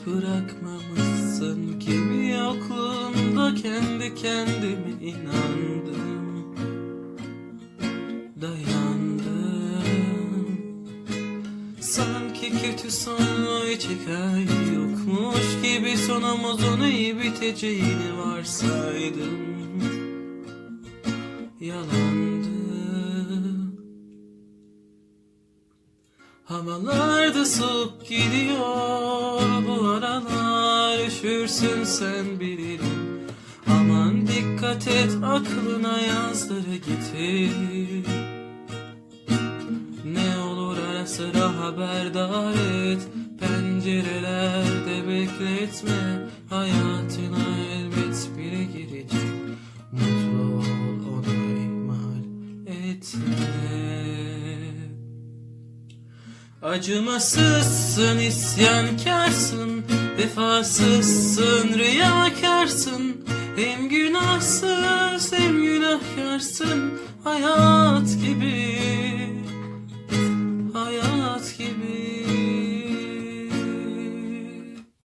hiç bırakmamışsın. Kimi yokluğunda kendi kendime inandım. Dayandım. Sanki kötü sonlu hiç yokmuş gibi Sonumuzun iyi biteceğini varsaydım. Yalandı Havalarda soğuk gidiyor bu aralar Üşürsün sen bilirim. Aman dikkat et aklına yazları getir. Ne olur ara sıra haberdar et Pencerelerde bekletme. Hayatına elbet biri girecek. Mutlu ol onu ihmal etme. Acımasızsın, isyankarsın, vefasızsın, riyakarsın. Hem günahsız hem günahkarsın, hayat gibi